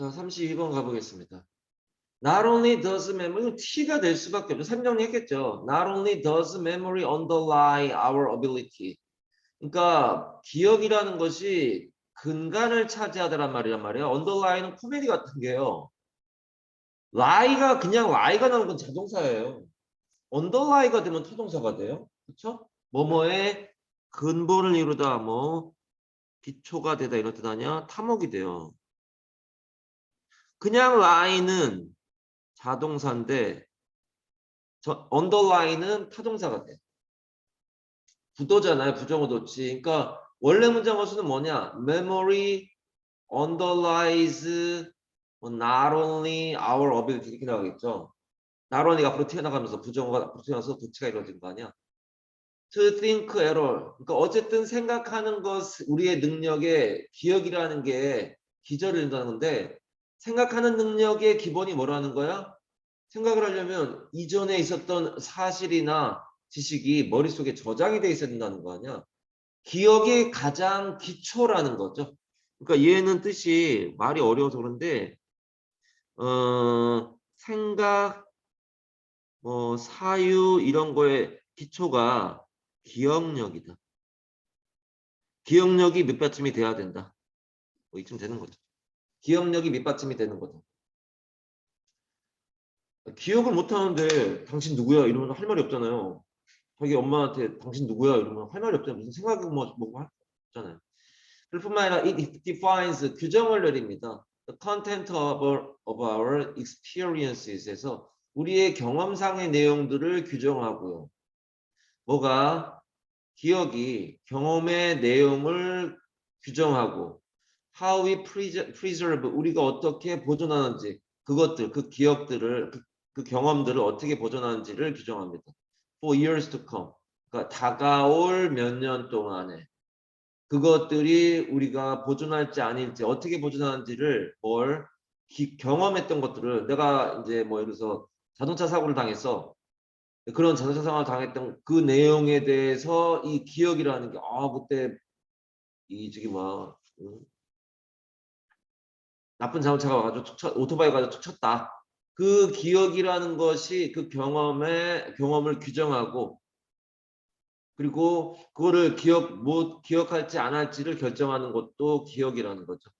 자, 32번 가보겠습니다. Not only does memory, T가 될 수밖에 없죠. 삼정리 했겠죠. Not only does memory underlie our ability. 그러니까 기억이라는 것이 근간을 차지하더란 말이란 말이에요. underlie는 코미디 같은 게요. lie가 그냥 lie가 나오는 건 자동사예요. underlie가 되면 타동사가 돼요. 그렇죠? 뭐뭐의 근본을 이루다 뭐 기초가 되다 이런 뜻 아니야? 탐욕이 돼요. 그냥 lie는 자동사인데 저 underline은 타동사가 돼. 부도잖아요. 부정어 도치. 그러니까 원래 문장 어 수는 뭐냐? memory underlies not only our ability 이렇게 나가겠죠. not only가 앞으로 튀어나가면서 부정어가 앞으로 튀어나와서 도치가 이루어진 거 아니야? to think error. 그러니까 어쨌든 생각하는 것 우리의 능력에 기억이라는 게 기저를 이룬다는 건데 생각하는 능력의 기본이 뭐라는 거야? 생각을 하려면 이전에 있었던 사실이나 지식이 머릿속에 저장이 돼 있어야 된다는 거 아니야? 기억의 가장 기초라는 거죠. 그러니까 얘는 뜻이 말이 어려워서 그런데 어, 생각, 뭐 사유 이런 거에 기초가 기억력이다. 기억력이 밑받침이 돼야 된다. 뭐 이쯤 되는 거죠. 기억력이 밑받침이 되는 거죠. 기억을 못 하는데 당신 누구야 이러면 할 말이 없잖아요. 자기 엄마한테 당신 누구야 이러면 할 말이 없잖아요. 무슨 생각이 뭐 뭐고 할 없잖아요. 그뿐만 아니라 it defines 규정을 내립니다. The content of our, of our experiences에서 우리의 경험상의 내용들을 규정하고요. 뭐가 기억이 경험의 내용을 규정하고 how we preser- preserve 우리가 어떻게 보존하는지 그것들 그 기억들을 그, 그 경험들을 어떻게 보존하는지를 규정합니다. For years to come. 그러니까 다가올 몇 년 동안에 그것들이 우리가 보존할지 아닐지 어떻게 보존하는지를 뭘 기- 경험했던 것들을 내가 이제 뭐 예를 들어서 자동차 사고를 당했어. 그런 자동차 사고를 당했던 그 내용에 대해서 이 기억이라는 게 아 그때 이 저기 뭐 응? 나쁜 자동차가 와가지고 오토바이가 가지고 툭 쳤다. 그 기억이라는 것이 그 경험의 경험을 규정하고 그리고 그거를 기억 못 기억할지 안 할지를 결정하는 것도 기억이라는 거죠.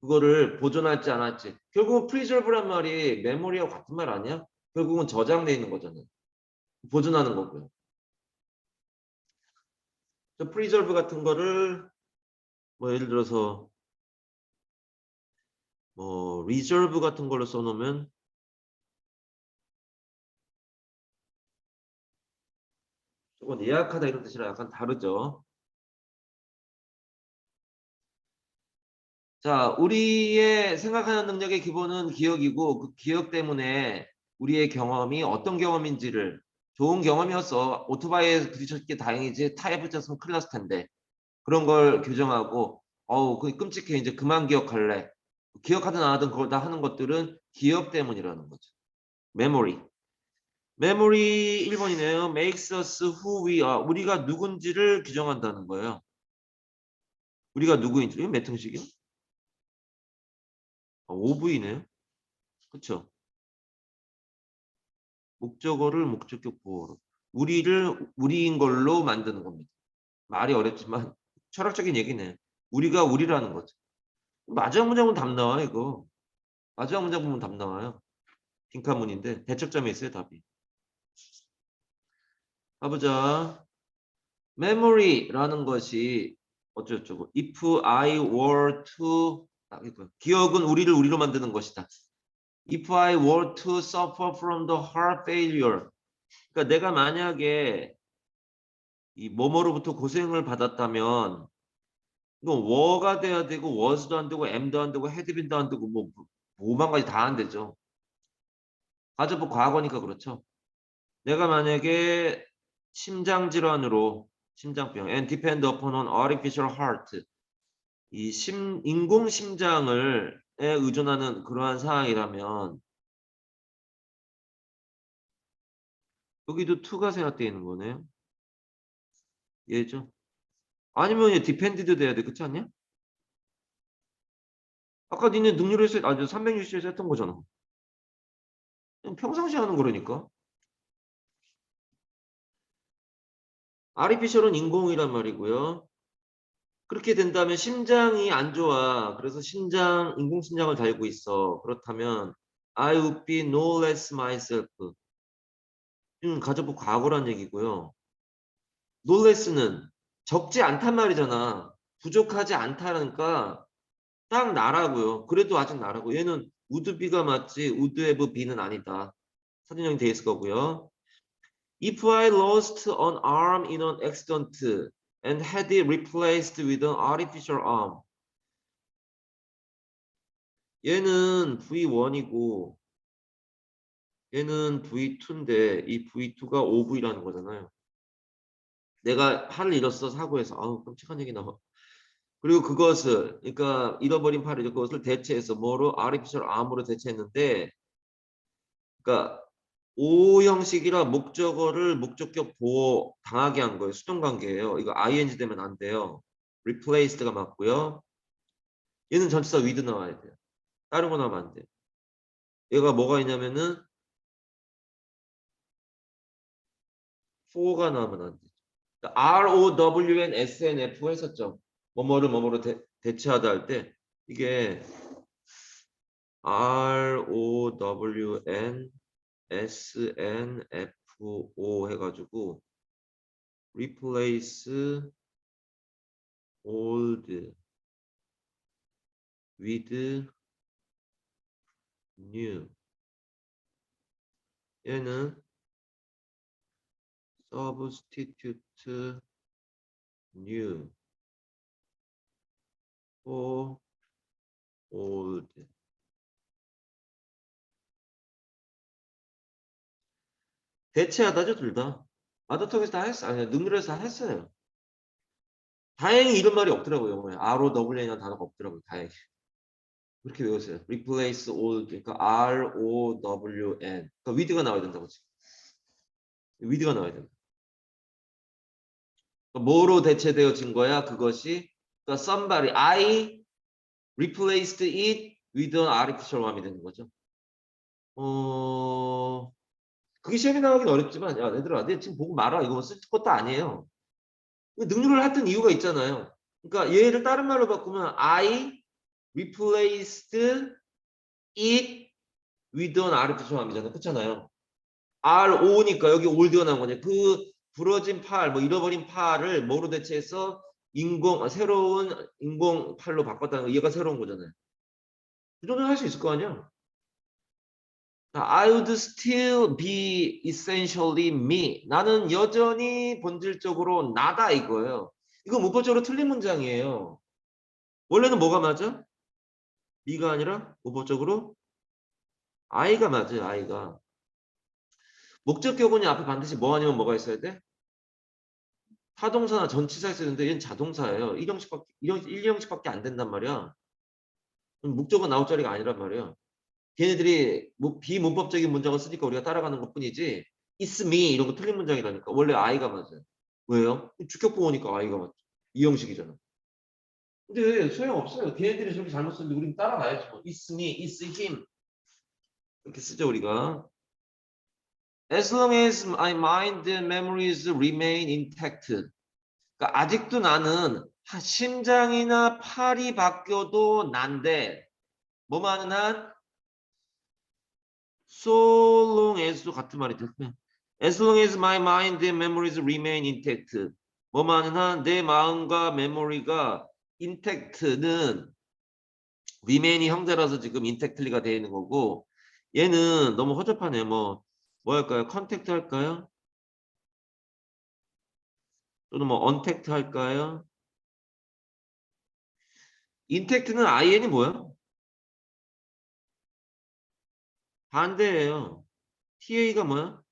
그거를 보존할지 안 할지. 결국은 preserve란 말이 메모리하고 같은 말 아니야? 결국은 저장돼 있는 거잖아요. 보존하는 거고요. 저 preserve 같은 거를 뭐 예를 들어서 뭐 reserve 같은 걸로 써놓으면 조금 예약하다 이런 뜻이랑 약간 다르죠. 자, 우리의 생각하는 능력의 기본은 기억이고 그 기억 때문에 우리의 경험이 어떤 경험인지를 좋은 경험이었어. 오토바이에 부딪혔을 게 다행이지 타이어 붙였으면 큰일 났을 텐데. 그런 걸 규정하고 어우, 그 끔찍해. 이제 그만 기억할래. 기억하든 안 하든 그걸 다 하는 것들은 기억 때문이라는 거죠. 메모리. 메모리 1번이네요. makes us who we are. 우리가 누군지를 규정한다는 거예요. 우리가 누구인지. 이거 몇 형식이요? 아, OV네요. 그쵸? 목적어를 목적격 보호로. 우리를 우리인 걸로 만드는 겁니다. 말이 어렵지만 철학적인 얘기네. 우리가 우리라는 거죠. 마지막 문장 보면 답 나와 이거. 마지막 문장 보면 답 나와요. 빈칸문인데 대척점에 있어요 답이. 가보자. memory라는 것이 어쩌고저쩌고. If I were to 아. 기억은 우리를 우리로 만드는 것이다. If I were to suffer from the heart failure. 그러니까 내가 만약에 이 뭐뭐로부터 고생을 받았다면 이건 워가 돼야 되고 was도 안 되고 am도 안 되고 hadbeen도 안 되고 뭐 오만 가지 다 안 되죠. 가져보 과거니까 그렇죠. 내가 만약에 심장 질환으로 심장병 and depend upon an artificial heart 이 심, 인공 심장을 에 의존하는 그러한 상황이라면 여기도 to가 생각되어 있는 거네요. 얘죠. 아니면 얘 depend도 돼야 돼. 그렇지 않냐? 아까 니네 능률에서 아주 360에서 했던 거잖아. 평상시 하는 거라니까. 아리피셜은 인공이란 말이고요. 그렇게 된다면 심장이 안 좋아. 그래서 심장 인공 심장을 달고 있어. 그렇다면 I would be no less myself. 이건 가져볼 과거란 얘기고요. no less는 적지 않단 말이잖아. 부족하지 않다니까 딱 나라고요. 그래도 아직 나라고. 얘는 be가 맞지 would have be는 아니다. 사진형이 돼 있을 거고요. If I lost an arm in an accident and had it replaced with an artificial arm. 얘는 V1이고 얘는 V2인데 이 V2가 OV라는 거잖아요. 내가 팔을 잃었어 사고에서 아우 끔찍한 얘기 나와. 그리고 그것을 그러니까 잃어버린 팔을 그것을 대체해서 뭐로 artificial arm으로 대체했는데 그러니까 O 형식이라 목적어를 목적격 보호 당하게 한 거예요. 수동 관계예요. 이거 ing 되면 안 돼요. replaced가 맞고요. 얘는 전치사 with 나와야 돼요. 다른 거 나오면 안 돼요. 얘가 뭐가 있냐면은 for가 나오면 안 돼요. R, O, W, N, S, N, F 했었죠. 뭐뭐를 뭐뭐로 대, 대체하다 할 때 이게 R, O, W, N, S, N, F, O 해가지고 replace old with new 얘는 substitute new for old 대체하다죠 둘 다. 아더톡에서 다 했어. 아니 능률에서 다 했어요. 다행히 이런 말이 없더라고요. 영어에. ROWN이라는 단어가 없더라고요. 다행히. 그렇게 외우세요. replace all 그러니까 ROWN 그러니까 with가 나와야 된다고 지금. with가 나와야 된다. 그러니까 뭐로 대체되어진 거야? 그것이 그러니까 somebody I replaced it with an artificial one이 되는 거죠. 어 그게 시험에 나가긴 어렵지만 야 얘들아 내 지금 보고 말아 이거 쓸 것도 아니에요. 능률을 했던 이유가 있잖아요. 그러니까 얘를 다른 말로 바꾸면 I replaced it with an artificial arm이잖아요. 그렇잖아요. RO니까 여기 올드가 나온 거냐. 그 부러진 팔, 뭐 잃어버린 팔을 뭐로 대체해서 인공 아, 새로운 인공 팔로 바꿨다는 거 얘가 새로운 거잖아요. 그 정도는 할 수 있을 거 아니야. I would still be essentially me. 나는 여전히 본질적으로 나다 이거예요. 이거 문법적으로 틀린 문장이에요. 원래는 뭐가 맞아? me가 아니라 문법적으로 I가 맞아요. I가. 목적격은이 앞에 반드시 뭐 아니면 뭐가 있어야 돼? 타동사나 전치사 있어야 되는데 얘는 자동사예요. 1형식밖에, 1형식 밖에 안 된단 말이야. 목적은 나올 자리가 아니란 말이야. 걔네들이 뭐 비문법적인 문장을 쓰니까 우리가 따라가는 것 뿐이지 it's me 이런 거 틀린 문장이라니까 원래 I가 맞아요 왜요? 주격보 오니까 I가 맞죠 이 형식이잖아 근데 소용없어요 걔네들이 저렇게 잘못 쓰는데 우리는 따라가야지 뭐 it's me, it's him 이렇게 쓰죠 우리가 as long as my mind and memories remain intact 그러니까 아직도 나는 심장이나 팔이 바뀌어도 난데 뭐만은 한 so long as도 같은 말이 죠 as long as my mind and memories remain intact 뭐만은 한 내 마음과 메모리가 intact는 remain이 형태라서 지금 intactly가 되어 있는 거고 얘는 너무 허접하네요 뭐, 뭐 할까요 contact 할까요 또는 뭐 untact 할까요 intact는 in이 뭐야 반대예요. TA가 뭐야?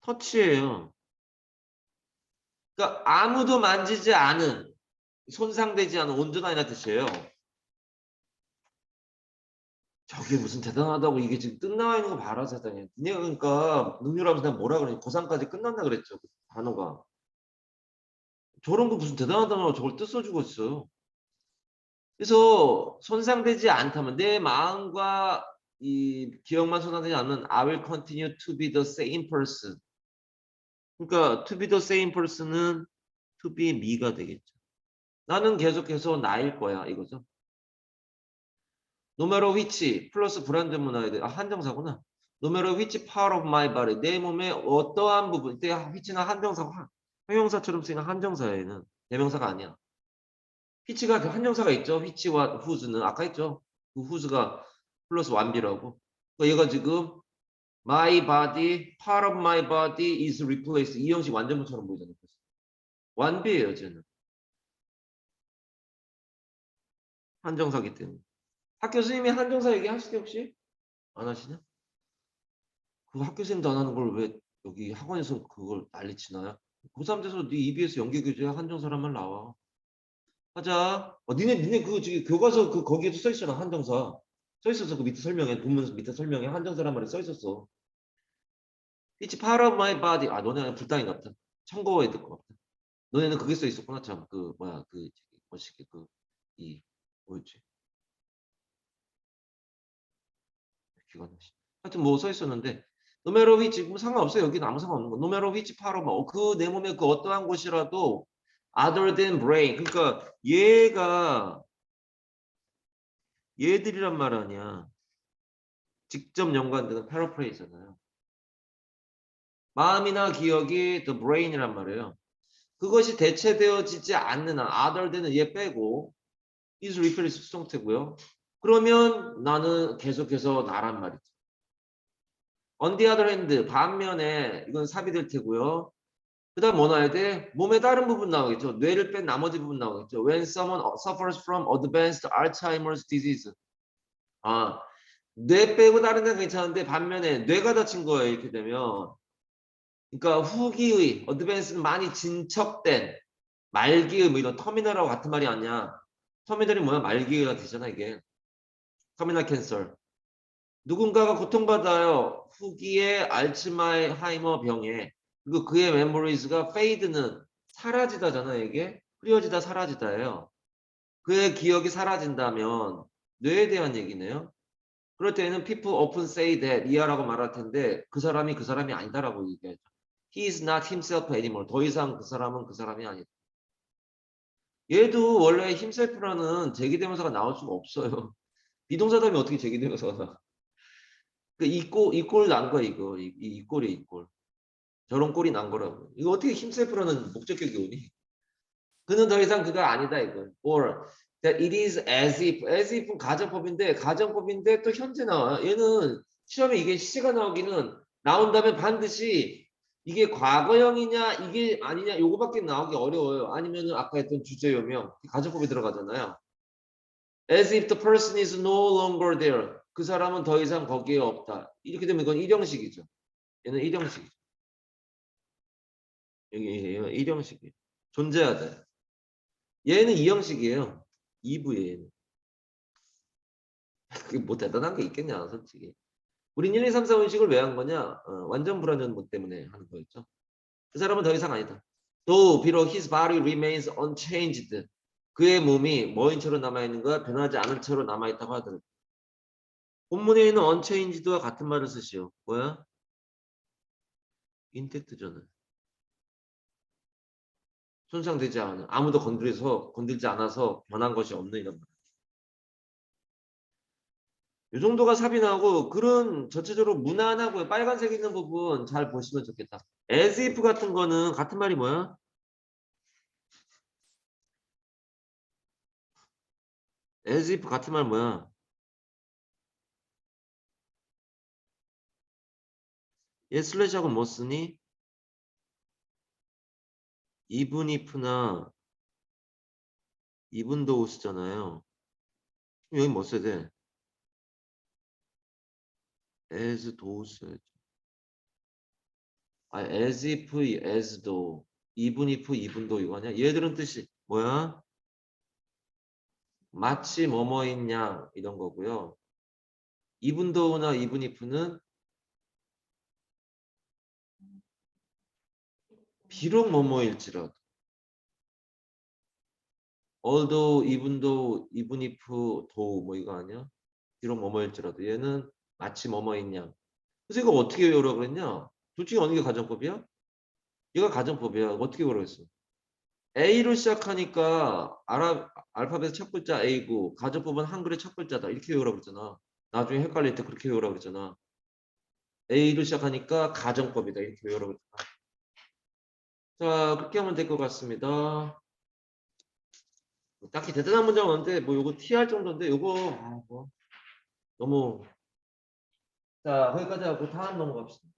터치예요. 그러니까 아무도 만지지 않은 손상되지 않은 온전한이라 뜻이에요. 저게 무슨 대단하다고 이게 지금 끝 나와 있는 거 봐라 세상에. 니가 그러니까 능률하면서 내가 뭐라 그러니 고3까지 끝난다 그랬죠. 그 단어가. 저런 거 무슨 대단하다고 저걸 뜻 써주고 있어요. 그래서 손상되지 않다면 내 마음과 이 기억만 손상되지 않으면 I will continue to be the same person. 그러니까 to be the same person은 to be me가 되겠죠. 나는 계속해서 나일 거야 이거죠. Matter which 플러스 불안전 문화에 대해 아, 한정사구나. Matter which part of my 내 몸의 어떠한 부분 이때 which는 한정사고 한- 형용사처럼 쓰이는 한정사에는 대명사가 아니야. which가 그 한정사가 있죠. which와 whose는 아까 했죠. 그 whose가 플러스 완비라고. 그러니까 얘가 지금 my body, part of my body is replaced. 이 형식 완전문처럼 보이잖아요. 완비예요, 쟤는. 한정사기 때문에. 학교 선생님이 한정사 얘기하시죠 혹시? 안 하시냐? 그 학교 선생님도 안 하는 걸 왜 여기 학원에서 그걸 난리치나요? 고3 돼서 네 EBS 연계 교재 한정사란말 나와. 하자. 어, 니네 니네 그 저기 교과서 그 거기에도 써 있잖아 한정사. 써 있었어 그 밑에 설명에 본문 밑에 설명에 한정사란 말이 써 있었어. It's part of my body. 아 너네 불당인 것 같다. 참고해야 될것 같다. 너네는 그게 써 있었구나 참. 그 뭐야 그 뭐시기 그이 뭐였지? 나시. 하여튼 뭐 써 있었는데 노메로 위치 뭐 상관없어요. 여기는 아무 상관없는 거. 노메로 위치 파로 그내 몸의 그 어떠한 곳이라도 other than brain. 그러니까 얘가 얘들이란 말 아니야. 직접 연관되는 패러프레이잖아요. 마음이나 기억이 the brain이란 말이에요. 그것이 대체되어지지 않는 한 other than은 얘 빼고 is replace 수동태고요. 그러면 나는 계속해서 나란 말이죠. Other hand, 반면에 이건 삽이 될 테고요. 그 다음 뭐 나와야 돼? 몸의 다른 부분 나오겠죠. 뇌를 뺀 나머지 부분 나오겠죠. When someone suffers from advanced Alzheimer's disease. 아, 뇌 빼고 다른 데는 괜찮은데 반면에 뇌가 다친 거예요. 이렇게 되면. 그러니까 후기의, 어드밴스는 많이 진척된 말기의 뭐 이런 터미널하고 같은 말이 아니야. 터미널이 뭐야? 말기가 되잖아 이게. 터미널 캔서. 누군가가 고통받아요. 후기의 알츠하이머 병에. 그리고 그의 메모리즈가 페이드는 사라지다잖아 이게. 흐려지다 사라지다예요. 그의 기억이 사라진다면 뇌에 대한 얘기네요. 그럴 때는 people often say that 이하라고 말할 텐데 그 사람이 그 사람이 아니다라고 얘기하죠. He is not himself anymore. 더 이상 그 사람은 그 사람이 아니다. 얘도 원래 himself라는 제기대명사가 나올 수가 없어요. 비동사다음에 어떻게 제기대명사가 나와? 그 이꼴 이 꼴 난 거야 이거 이, 이 꼴이 이꼴. 저런 꼴이 난 거라고. 이거 어떻게 himself라는 목적격이 오니? 그는 더 이상 그가 아니다 이거. or that it is as if as if은 가정법인데 가정법인데 또 현재 나와. 얘는 시험에 이게 시가 나오기는 나온다면 반드시 이게 과거형이냐 이게 아니냐 요거밖에 나오기 어려워요. 아니면은 아까 했던 주제요명 가정법이 들어가잖아요. As if the person is no longer there. 그 사람은 더 이상 거기에 없다. 이렇게 되면 이건 일형식이죠. 얘는 일형식이죠. 여기 얘는 일형식이에요. 존재하다. 얘는 이형식이에요. 2부에 얘는. 그게 뭐 대단한 게 있겠냐 솔직히. 우린 1, 2, 3, 4 원식을 왜 한 거냐? 어, 완전 불안전 때문에 하는 거였죠. 그 사람은 더 이상 아니다. 또 비록 his body remains unchanged. 그의 몸이 뭐인처럼 남아있는 거야 변하지 않은 채로 남아있다고 하더라도 본문에 있는 unchanged와 같은 말을 쓰시오. 뭐야? 인텍트잖아. 손상되지 않은 아무도 건드려서 건들지 않아서 변한 것이 없는 이런 말. 이 정도가 삽이 나고 글은 전체적으로 무난하고요. 빨간색 있는 부분 잘 보시면 좋겠다. as if 같은 거는 같은 말이 뭐야? As if 같은 말 뭐야? 얘 슬래시하고 뭐 쓰니? even if나 even though 쓰잖아요. 여기 뭐 써야 돼? as though 써야지. 아, as if, as though, even if, even though 이거 아니야? 얘들은 뜻이 뭐야? 마치 뭐뭐인 양 이런 거고요. even if는 비록 뭐뭐일지라도 although, even if, though 뭐 이거 아니야? 비록 뭐뭐일지라도 얘는 마치 뭐뭐인 양. 그래서 이거 어떻게 외우라고 그랬냐? 둘 중에 어느 게 가정법이야? 얘가 가정법이야. 어떻게 외우라고 했어? A로 시작하니까 아랍 알파벳 첫 글자 A고 가정법은 한글의 첫 글자다. 이렇게 외우라고 그랬잖아. 나중에 헷갈릴 때 그렇게 외우라고 그랬잖아. A로 시작하니까 가정법이다. 이렇게 외우라고 그랬잖아. 자, 그렇게 하면 될 것 같습니다. 딱히 대단한 문장은 없는데 뭐 요거 T 할 정도인데 요거 아, 뭐 너무 자 거기까지 하고 다음 넘어갑시다.